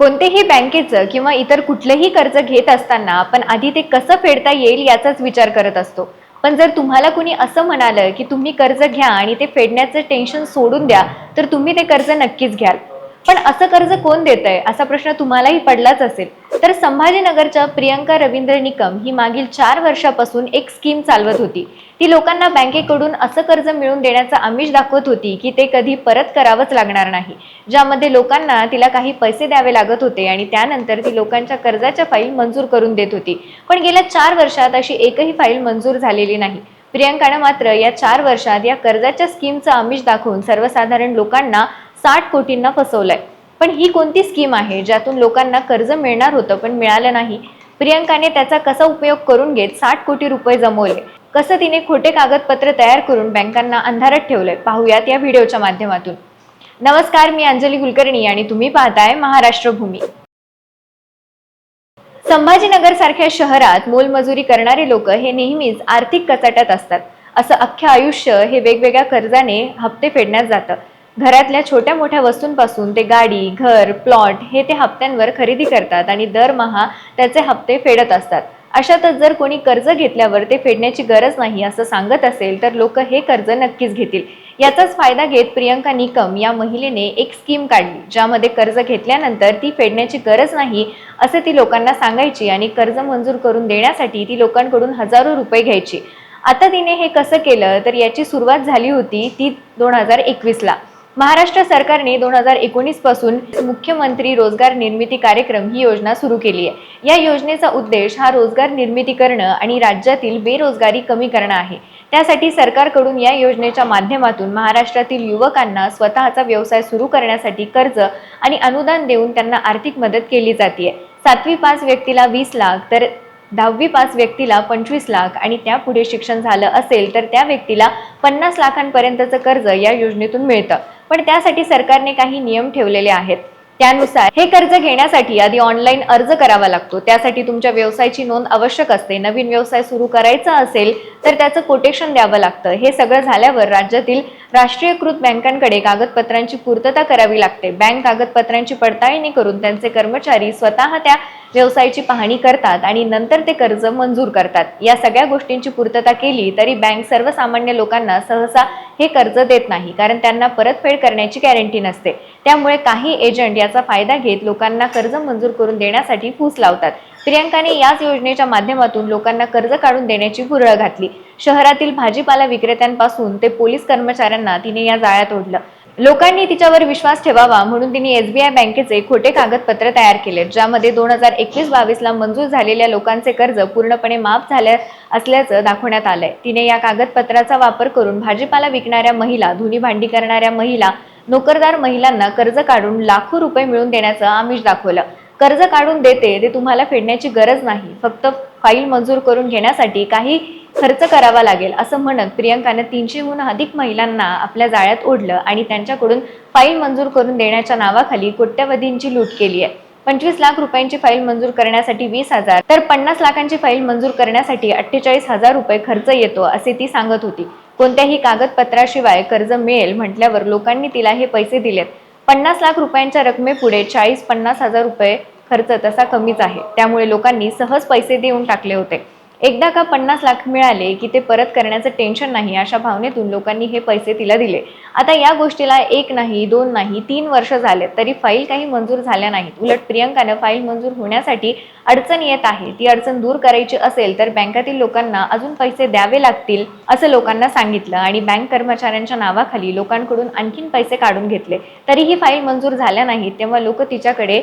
कोणतेही बँकेचं किंवा इतर कुठलंही कर्ज घेत असताना आपण आधी ते कसं फेडता येईल याचाच विचार करत असतो. पण जर तुम्हाला कुणी असं म्हणालं की तुम्ही कर्ज घ्या आणि ते फेडण्याचं टेन्शन सोडून द्या तर तुम्ही ते कर्ज नक्कीच घ्याल. पण असं कर्ज कोण देत आहे असा प्रश्न तुम्हालाही पडलाच असेल. तर संभाजीनगरच्या प्रियंका रवींद्र निकम ही मागील चार वर्षापासून एक स्कीम चालवत होती. ती लोकांना बँकेकडून असं कर्ज मिळवून देण्याचा आमिष दाखवत होती की ते कधी परत करावंच लागणार नाही. ज्यामध्ये लोकांना तिला काही पैसे द्यावे लागत होते आणि त्यानंतर ती लोकांच्या कर्जाच्या फाईल मंजूर करून देत होती. पण गेल्या चार वर्षात अशी एकही फाईल मंजूर झालेली नाही. प्रियंकानं मात्र या चार वर्षात या कर्जाच्या स्कीमचं आमिष दाखवून सर्वसाधारण लोकांना साठ कोटींना फसवलंय. पण ही कोणती स्कीम आहे? ज्यातून लोकांना कर्ज मिळणार होतं पण मिळालं नाही? प्रियंकाने त्याचा कसा उपयोग करून घेत साठ कोटी रुपये जमवले? कसं तिने खोटे कागदपत्र तयार करून बँकांना अंधारात ठेवलंय? पाहूयात या व्हिडिओच्या माध्यमातून. नमस्कार मी अंजली कुलकर्णी आणि तुम्ही पाहताय महाराष्ट्र भूमी. संभाजीनगर सारख्या शहरात मोलमजुरी करणारे लोक हे नेहमीच आर्थिक कचाट्यात असतात. असं अख्ख्या आयुष्य हे वेगवेगळ्या कर्जाने हप्ते फेडण्यात जातं. घरातल्या छोट्या मोठ्या वस्तूंपासून ते गाडी घर प्लॉट हे ते हप्त्यांवर खरेदी करतात आणि दरमहा त्याचे हप्ते फेडत असतात. अशातच जर कोणी कर्ज घेतल्यावर ते फेडण्याची गरज नाही असं सांगत असेल तर लोक हे कर्ज नक्कीच घेतील. याचाच फायदा घेत प्रियंका निकम या महिलेने एक स्कीम काढली ज्यामध्ये कर्ज घेतल्यानंतर ती फेडण्याची गरज नाही असे ती लोकांना सांगायची आणि कर्ज मंजूर करून देण्यासाठी ती लोकांकडून हजारो रुपये घ्यायची. आता तिने हे कसं केलं तर याची सुरुवात झाली होती ती दोन हजार एकवीसला. महाराष्ट्र सरकारने दोन हजार एकोणीसपासून मुख्यमंत्री रोजगार निर्मिती कार्यक्रम ही योजना सुरू केली आहे. या योजनेचा उद्देश हा रोजगार निर्मिती करणं आणि राज्यातील बेरोजगारी कमी करणं आहे. त्यासाठी सरकारकडून या योजनेच्या माध्यमातून महाराष्ट्रातील युवकांना स्वतःचा व्यवसाय सुरू करण्यासाठी कर्ज आणि अनुदान देऊन त्यांना आर्थिक मदत केली जाते. सातवी पाच व्यक्तीला वीस लाख तर दहावी पास व्यक्तीला पंचवीस लाख आणि त्यापुढे शिक्षण झालं असेल तर त्या व्यक्तीला पन्नास लाखांपर्यंतचं कर्ज या योजनेतून मिळतं. पण त्यासाठी सरकारने काही नियम ठेवलेले आहेत. त्यानुसार हे कर्ज घेण्यासाठी आधी ऑनलाईन अर्ज करावा लागतो. त्यासाठी तुमच्या व्यवसायाची नोंद आवश्यक असते. नवीन व्यवसाय सुरू करायचा असेल तर त्याचं कोटेशन द्यावं लागतं. हे सगळं झाल्यावर राज्यातील राष्ट्रीयकृत बँकांकडे कागदपत्रांची पूर्तता करावी लागते. बँक कागदपत्रांची पडताळणी करून त्यांचे कर्मचारी स्वतः त्या व्यवसायाची पाहणी करतात आणि नंतर ते कर्ज मंजूर करतात. या सगळ्या गोष्टींची पूर्तता केली तरी बँक सर्वसामान्य लोकांना सहसा हे कर्ज देत नाही कारण त्यांना परतफेड करण्याची गॅरंटी नसते. त्यामुळे काही एजंट याचा फायदा घेत लोकांना कर्ज मंजूर करून देण्यासाठी फूस लावतात. प्रियांकाने याच योजनेच्या माध्यमातून लोकांना कर्ज काढून देण्याची भुरळ घातली. शहरातील भाजीपाला विक्रेत्यांपासून ते पोलीस कर्मचाऱ्यांना तिने या जाळ्यात ओढलं. लोकांनी तिच्यावर विश्वास ठेवावा म्हणून तिने एसबीआय बँकेचे खोटे कागदपत्र तयार केले ज्यामध्ये दोन हजार एकवीस बावीसला मंजूर झालेल्या लोकांचे कर्ज पूर्णपणे माफ झाले असल्याचं दाखवण्यात आलंय. तिने या कागदपत्राचा वापर करून भाजीपाला विकणाऱ्या महिला धुनी भांडी करणाऱ्या महिला नोकरदार महिलांना कर्ज काढून लाखो रुपये मिळवून देण्याचं आमिष दाखवलं. कर्ज काढून देते ते तुम्हाला फेडण्याची गरज नाही. फक्त फाईल मंजूर करून घेण्यासाठी काही खर्च करावा लागेल असं म्हणत प्रियंकानं तीनशेहून अधिक महिलांना आपल्या जाळ्यात ओढलं आणि त्यांच्याकडून फाईल मंजूर करून देण्याच्या नावाखाली कोट्यवधींची लूट केली आहे पंचवीस लाख रुपयांची फाईल मंजूर करण्यासाठी वीस हजार तर पन्नास लाखांची फाईल मंजूर करण्यासाठी अठ्ठेचाळीस हजार रुपये खर्च येतो असे ती सांगत होती. कोणत्याही कागदपत्राशिवाय कर्ज मिळेल म्हटल्यावर लोकांनी तिला हे पैसे दिलेत. पन्नास लाख रुपयांच्या रकमेपुढे चाळीस पन्नास हजार रुपये खर्च तसा कमीच आहे. त्यामुळे लोकांनी सहज पैसे देऊन टाकले होते. एकदा का पन्नास लाख मिळाले की ते परत करण्याचं टेन्शन नाही अशा भावनेतून लोकांनी हे पैसे तिला दिले. आता या गोष्टीला एक नाही दोन नाही तीन वर्ष झाले तरी फाईल काही मंजूर झाल्या नाहीत. उलट प्रियंकानं फाईल मंजूर होण्यासाठी अडचण येत आहे. ती अडचण दूर करायची असेल तर बँकातील लोकांना अजून पैसे द्यावे लागतील असं लोकांना सांगितलं आणि बँक कर्मचाऱ्यांच्या नावाखाली लोकांकडून आणखीन पैसे काढून घेतले. तरीही फाईल मंजूर झाल्या नाहीत तेव्हा लोक तिच्याकडे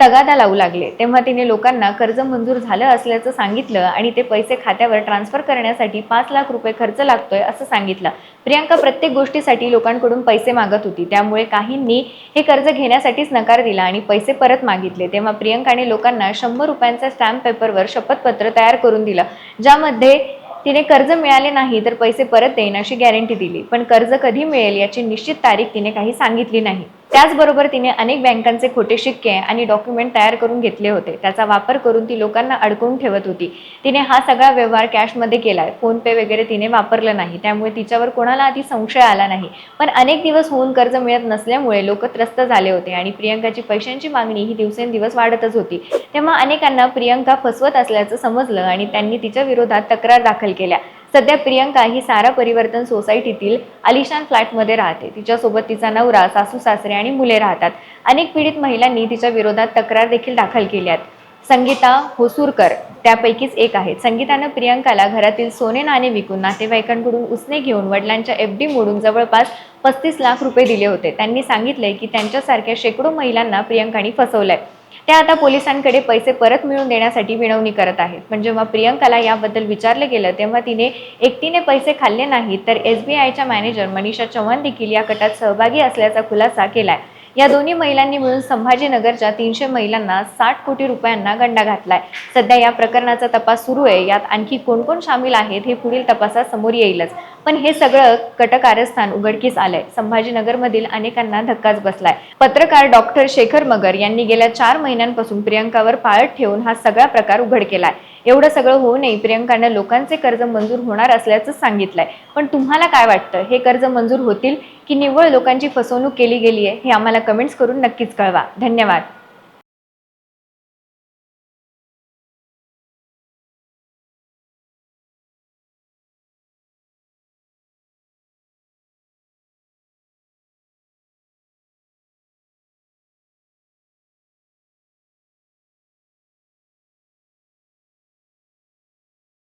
तगादा लावू लागले. तेव्हा तिने लोकांना कर्ज मंजूर झालं असल्याचं सांगितलं आणि ते पैसे खात्यावर ट्रान्सफर करण्यासाठी पाच लाख रुपये खर्च लागतोय असं सांगितलं. प्रियांका प्रत्येक गोष्टीसाठी लोकांकडून पैसे मागत होती. त्यामुळे काहींनी हे कर्ज घेण्यासाठीच नकार दिला आणि पैसे परत मागितले. तेव्हा प्रियंकाने लोकांना शंभर रुपयांचा स्टॅम्प पेपरवर शपथपत्र तयार करून दिलं ज्यामध्ये तिने कर्ज मिळाले नाही तर पैसे परत देईन अशी गॅरंटी दिली. पण कर्ज कधी मिळेल याची निश्चित तारीख तिने काही सांगितली नाही. त्याचबरोबर तिने अनेक बँकांचे खोटे शिक्के आणि डॉक्युमेंट तयार करून घेतले होते. त्याचा वापर करून ती लोकांना अडकवून ठेवत होती. तिने हा सगळा व्यवहार कॅशमध्ये केलाय. फोन पे वगैरे तिने वापरलं नाही. त्यामुळे तिच्यावर कोणाला आधी संशय आला नाही. पण अनेक दिवस होऊन कर्ज मिळत नसल्यामुळे लोक त्रस्त झाले होते आणि प्रियंकाची पैशांची मागणी ही दिवसेंदिवस वाढतच होती. तेव्हा अनेकांना प्रियंका फसवत असल्याचं समजलं आणि त्यांनी तिच्या विरोधात तक्रार दाखल केल्या. सध्या प्रियंका ही सारा परिवर्तन सोसायटीतील आलिशान फ्लॅटमध्ये राहते. तिच्यासोबत तिचा नवरा सासू सासरे आणि मुले राहतात. अनेक पीडित महिलांनी तिच्या विरोधात तक्रार देखील दाखल केल्या आहेत संगीता होसूरकर त्यापैकीच एक आहे संगीतानं प्रियंकाला घरातील सोने नाणे विकून नातेवाईकांकडून उसने घेऊन वडिलांच्या एफ डी मोडून जवळपास पस्तीस लाख रुपये दिले होते. त्यांनी सांगितले की त्यांच्यासारख्या शेकडो महिलांना प्रियंकाने फसवलंय. त्या आता पोलिसांकडे पैसे परत मिळवून देण्यासाठी विनवणी करत आहेत. पण जेव्हा प्रियंकाला याबद्दल विचारलं गेलं तेव्हा तिने एकटीने पैसे खाल्ले नाहीत तर एस बी आयच्या मॅनेजर मनीषा चव्हाण देखील या गटात सहभागी असल्याचा खुलासा केलाय. या दोन्ही महिलांनी मिळून संभाजीनगरच्या तीनशे महिलांना साठ कोटी रुपयांना गंडा घातलाय. सध्या या प्रकरणाचा तपास सुरू आहे. यात आणखी कोण कोण सामील आहेत हे पुढील तपासात समोर येईलच. पण हे सगळं कटकारस्थान उघडकीस आलंय. संभाजीनगरमधील अनेकांना धक्काच बसलाय. पत्रकार डॉक्टर शेखर मगर यांनी गेल्या चार महिन्यांपासून प्रियंकावर पाळत ठेवून हा सगळा प्रकार उघड केलाय. एवढं सगळं होऊनही प्रियंकानं लोकांचे कर्ज मंजूर होणार असल्याचं सांगितलंय. पण तुम्हाला काय वाटतं? हे कर्ज मंजूर होतील की निव्वळ लोकांची फसवणूक केली गेली आहे हे आम्हाला कमेंट्स करून नक्कीच कळवा. धन्यवाद.